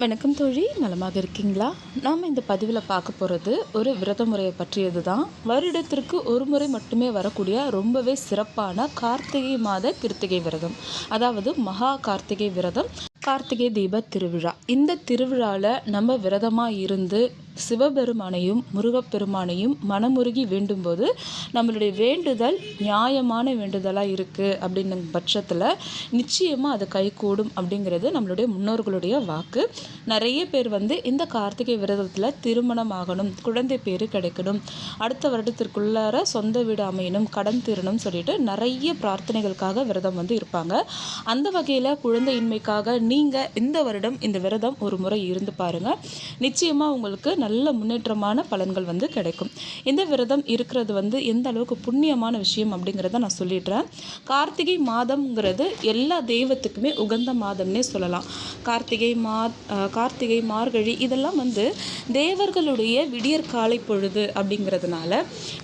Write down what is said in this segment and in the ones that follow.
வணக்கம் தோழி நலமாக இருக்கீங்களா? நாம் இந்த பதிவில் பார்க்க போகிறது ஒரு விரத முறையை பற்றியது தான் வருடத்திற்கு ஒரு முறை மட்டுமே வரக்கூடிய ரொம்பவே சிறப்பான கார்த்திகை மாத கிருத்திகை விரதம். அதாவது மகா கார்த்திகை விரதம் கார்த்திகை தீப திருவிழா. இந்த திருவிழாவில் நம்ம விரதமாக இருந்து சிவபெருமானையும் முருகப்பெருமானையும் மனமுருகி வேண்டும்போது நம்மளுடைய வேண்டுதல் நியாயமான வேண்டுதலாக இருக்குது அப்படின்னும் பட்சத்தில் நிச்சயமாக அது கைகூடும் அப்படிங்கிறது நம்மளுடைய முன்னோர்களுடைய வாக்கு. நிறைய பேர் வந்து இந்த கார்த்திகை விரதத்தில் திருமணம் ஆகணும் குழந்தை பேர் கிடைக்கணும் அடுத்த வருடத்திற்குள்ளார சொந்த வீடு அமையணும் கடன் தீரணும் சொல்லிட்டு நிறைய பிரார்த்தனைகளுக்காக விரதம் வந்து இருப்பாங்க. அந்த வகையில் குழந்தையின்மைக்காக நீங்கள் இந்த வருடம் இந்த விரதம் ஒரு முறை இருந்து பாருங்கள் நிச்சயமாக உங்களுக்கு நல்ல முன்னேற்றமான பலன்கள் வந்து கிடைக்கும். இந்த விரதம் இருக்கிறது வந்து எந்த அளவுக்கு புண்ணியமான விஷயம் அப்படிங்கிறத நான் சொல்லிடுறேன். கார்த்திகை மாதம்ங்கிறது எல்லா தெய்வத்துக்குமே உகந்த மாதம்னே சொல்லலாம். கார்த்திகை மா கார்த்திகை மார்கழி இதெல்லாம் வந்து தேவர்களுடைய விடியற் காலை பொழுது அப்படிங்கிறதுனால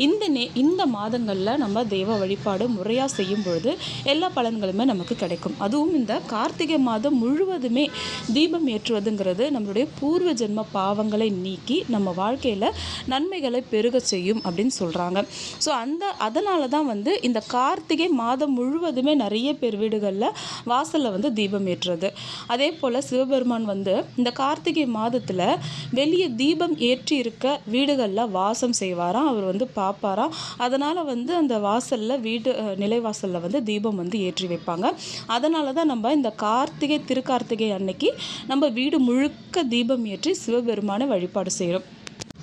இந்த நே இந்த மாதங்களில் நம்ம தெய்வ வழிபாடு முறையாக செய்யும் பொழுது எல்லா பலன்களுமே நமக்கு கிடைக்கும். அதுவும் இந்த கார்த்திகை மாதம் முழுவதுமே தீபம் ஏற்றுவதுங்கிறது நம்மளுடைய பூர்வ ஜென்ம பாவங்களை நீக்கி நம்ம வாழ்க்கையில் நன்மைகளை பெருக செய்யும் அப்படின்னு சொல்கிறாங்க ஸோ அந்த அதனால தான் வந்து இந்த கார்த்திகை மாதம் முழுவதுமே நிறைய பேர் வீடுகளில் வாசலில் வந்து தீபம் ஏற்றுறது. அதே போல் சிவபெருமான் வந்து இந்த கார்த்திகை மாதத்தில் வெளியே தீபம் ஏற்றி இருக்க வீடுகளில் வாசம் செய்வாராம் அவர் வந்து பார்ப்பாராம். அதனால் வந்து அந்த வாசலில் வீடு நிலைவாசலில் வந்து தீபம் வந்து ஏற்றி வைப்பாங்க. அதனால தான் நம்ம இந்த கார்த்திகை திருக்கார்த்திகை அன்னைக்கு நம்ம வீடு முழுக்க தீபம் ஏற்றி சிவபெருமானை வழிபாடு செய்கிறோம்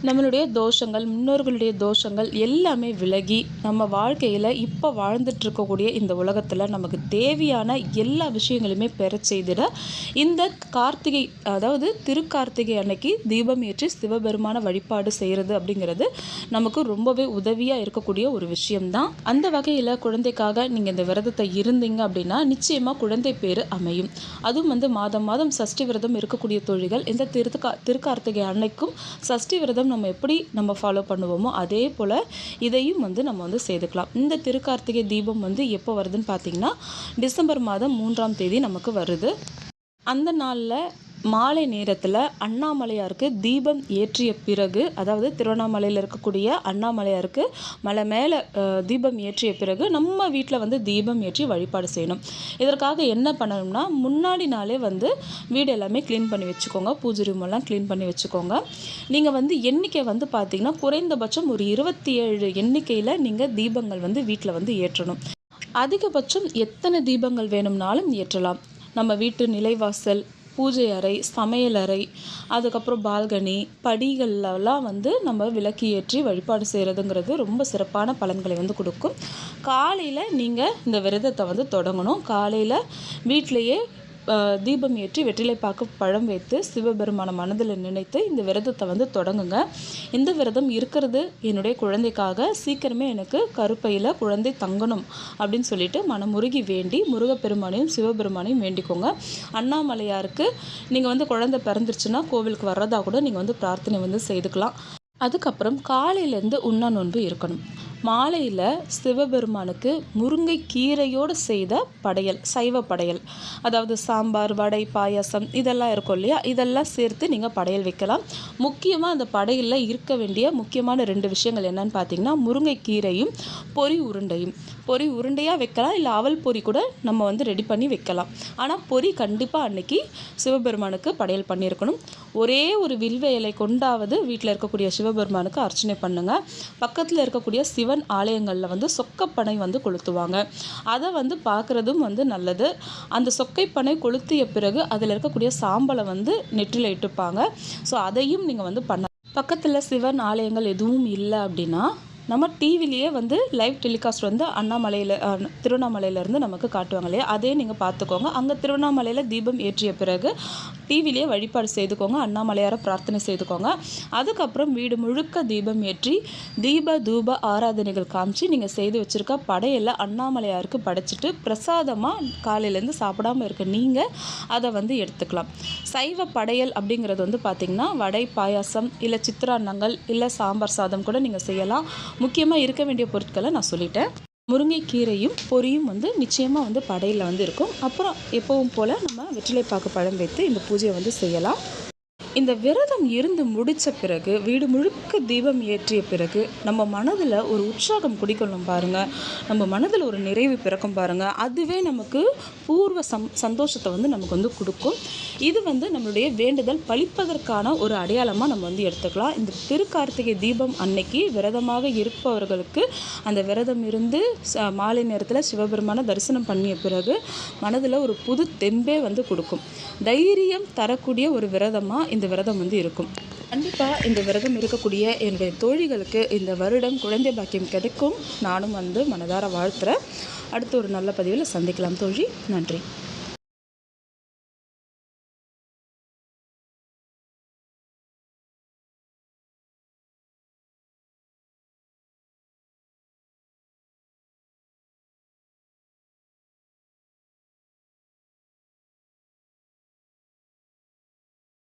நம்மளுடைய தோஷங்கள் முன்னோர்களுடைய தோஷங்கள் எல்லாமே விலகி நம்ம வாழ்க்கையில் இப்போ வாழ்ந்துட்டுருக்கக்கூடிய இந்த உலகத்தில் நமக்கு தேவையான எல்லா விஷயங்களுமே பெற செய்திட இந்த கார்த்திகை அதாவது திருக்கார்த்திகை அன்னைக்கு தீபம் ஏற்றி சிவபெருமான வழிபாடு செய்கிறது அப்படிங்கிறது நமக்கு ரொம்பவே உதவியாக இருக்கக்கூடிய ஒரு விஷயம்தான். அந்த வகையில் குழந்தைக்காக நீங்கள் இந்த விரதத்தை இருந்தீங்க அப்படின்னா நிச்சயமாக குழந்தை பேர் அமையும். அதுவும் வந்து மாதம் மாதம் சஷ்டி விரதம் இருக்கக்கூடிய தொழில்கள் இந்த திருக்கா திருக்கார்த்திகை அன்னைக்கும் சஷ்டி விரதம் நம்ம எப்படி நம்ம ஃபாலோ பண்ணுவோமோ அதே போல் இதையும் வந்து நம்ம வந்து செய்துக்கலாம். இந்த திருக்கார்த்திகை தீபம் வந்து எப்போ வருதுன்னு பார்த்தீங்கன்னா டிசம்பர் மாதம் மூன்றாம் தேதி நமக்கு வருது. அந்த நாளில் மாலை நேரத்தில் அண்ணாமலையாருக்கு தீபம் ஏற்றிய பிறகு அதாவது திருவண்ணாமலையில் இருக்கக்கூடிய அண்ணாமலையாருக்கு மலை மேலே தீபம் ஏற்றிய பிறகு நம்ம வீட்டில் வந்து தீபம் ஏற்றி வழிபாடு செய்யணும். இதற்காக என்ன பண்ணணும்னா முன்னாடி நாளே வந்து வீடு எல்லாமே க்ளீன் பண்ணி வச்சுக்கோங்க. பூஜை ரூம் எல்லாம் க்ளீன் பண்ணி வச்சுக்கோங்க. நீங்கள் வந்து எண்ணிக்கை வந்து பார்த்திங்கன்னா குறைந்தபட்சம் ஒரு இருபத்தி ஏழு எண்ணிக்கையில் நீங்கள் தீபங்கள் வந்து வீட்டில் வந்து ஏற்றணும். அதிகபட்சம் எத்தனை தீபங்கள் வேணும்னாலும் ஏற்றலாம். நம்ம வீட்டு நிலைவாசல் பூஜை அறை சமையல் அறை அதுக்கப்புறம் பால்கனி படிகள்லாம் வந்து நம்ம விளக்கு ஏற்றி வழிபாடு செய்கிறதுங்கிறது ரொம்ப சிறப்பான பலன்களை வந்து கொடுக்கும். காலையில் நீங்கள் இந்த விரதத்தை வந்து தொடங்கணும். காலையில் வீட்டிலையே தீபம் ஏற்றி வெற்றிலை பார்க்க பழம் வைத்து சிவபெருமான மனதில் நினைத்து இந்த விரதத்தை வந்து தொடங்குங்க. இந்த விரதம் இருக்கிறது என்னுடைய குழந்தைக்காக. சீக்கிரமே எனக்கு கருப்பையில் குழந்தை தங்கணும் அப்படின்னு சொல்லிட்டு மனமுருகி வேண்டி முருகப்பெருமானையும் சிவபெருமானையும் வேண்டிக்கோங்க. அண்ணாமலையாருக்கு நீங்கள் வந்து குழந்தை பிறந்துருச்சுன்னா கோவிலுக்கு வர்றதா கூட நீங்கள் வந்து பிரார்த்தனை வந்து செய்துக்கலாம். அதுக்கப்புறம் காலையிலேருந்து உண்ணா நோன்பு இருக்கணும். மாலையில் சிவபெருமானுக்கு முருங்கை கீரையோடு செய்த படையல் சைவ படையல். அதாவது சாம்பார் வடை பாயாசம் இதெல்லாம் இருக்கும் இல்லையா? இதெல்லாம் சேர்த்து நீங்கள் படையல் வைக்கலாம். முக்கியமாக அந்த படையலில் இருக்க வேண்டிய முக்கியமான ரெண்டு விஷயங்கள் என்னென்னு பார்த்தீங்கன்னா முருங்கை கீரையும் பொறி உருண்டையும். பொறி உருண்டையாக வைக்கலாம் இல்லை அவல் பொறி கூட நம்ம வந்து ரெடி பண்ணி வைக்கலாம். ஆனால் பொறி கண்டிப்பாக அன்னைக்கு சிவபெருமானுக்கு படையல் பண்ணியிருக்கணும். ஒரே ஒரு வில்வ இலை கொண்டாவது வீட்டில் இருக்கக்கூடிய சிவபெருமானுக்கு அர்ச்சனை பண்ணுங்கள் பக்கத்தில் இருக்கக்கூடிய சிவன் ஆலயங்களில் வந்து சொக்கப்பனை வந்து கொளுத்துவாங்க. அதை வந்து பார்க்குறதும் வந்து நல்லது. அந்த சொக்கைப்பனை கொளுத்திய பிறகு அதில் இருக்கக்கூடிய சாம்பலை வந்து நெற்றில் இட்டுப்பாங்க. ஸோ அதையும் நீங்கள் வந்து பண்ண பக்கத்தில் சிவன் ஆலயங்கள் எதுவும் இல்லை அப்படின்னா நம்ம டிவிலேயே வந்து லைவ் டெலிகாஸ்ட் வந்து அண்ணாமலையில் திருவண்ணாமலையிலேருந்து நமக்கு காட்டுவாங்க இல்லையா? அதே நீங்கள் பார்த்துக்கோங்க. அங்கே திருவண்ணாமலையில் தீபம் ஏற்றிய பிறகு டிவிலேயே வழிபாடு செய்துக்கோங்க. அண்ணாமலையாரை பிரார்த்தனை செய்துக்கோங்க. அதுக்கப்புறம் வீடு முழுக்க தீபம் ஏற்றி தீப தூப ஆராதனைகள் காமிச்சு நீங்கள் செய்து வச்சுருக்க படையெல்லாம் அண்ணாமலையாருக்கு படைச்சிட்டு பிரசாதமாக காலையிலேருந்து சாப்பிடாமல் இருக்க நீங்கள் அதை வந்து எடுத்துக்கலாம். சைவ படையல் அப்படிங்கிறது வந்து பார்த்திங்கன்னா வடை பாயாசம் இல்லை சித்திரான்னங்கள் இல்லை சாம்பார் சாதம் கூட நீங்கள் செய்யலாம். முக்கியமாக இருக்க வேண்டிய பொருட்களை நான் சொல்லிட்டேன். முருங்கைக்கீரையும் பொரியும் வந்து நிச்சயமாக வந்து படையில் வந்து இருக்கும். அப்புறம் எப்பவும் போல் நம்ம வெற்றிலை பாக்கு பழம் வைத்து இந்த பூஜையை வந்து செய்யலாம். இந்த விரதம் இருந்து முடித்த பிறகு வீடு முழுக்க தீபம் ஏற்றிய பிறகு நம்ம மனதில் ஒரு உற்சாகம் குடிக்கொள்ளும் பாருங்கள் நம்ம மனதில் ஒரு நிறைவு பிறக்கும் பாருங்கள் அதுவே நமக்கு பூர்வ சம் சந்தோஷத்தை வந்து நமக்கு வந்து கொடுக்கும். இது வந்து நம்மளுடைய வேண்டுதல் பழிப்பதற்கான ஒரு அடையாளமாக நம்ம வந்து எடுத்துக்கலாம். இந்த திருக்கார்த்திகை தீபம் அன்னைக்கு விரதமாக இருப்பவர்களுக்கு அந்த விரதம் இருந்து ச மாலை நேரத்தில் சிவபெருமானை தரிசனம் பண்ணிய பிறகு மனதில் ஒரு புது தெம்பே வந்து கொடுக்கும். தைரியம் தரக்கூடிய ஒரு விரதமாக இந்த விரதம் வந்து இருக்கும். கண்டிப்பாக இந்த விரதம் இருக்கக்கூடிய என்னுடைய தோழிகளுக்கு இந்த வருடம் குழந்தை பாக்கியம் கிடைக்கும். நானும் வந்து மனதார வாழ்த்துறேன். அடுத்த ஒரு நல்ல பதிவில் சந்திக்கலாம் தோழி. நன்றி.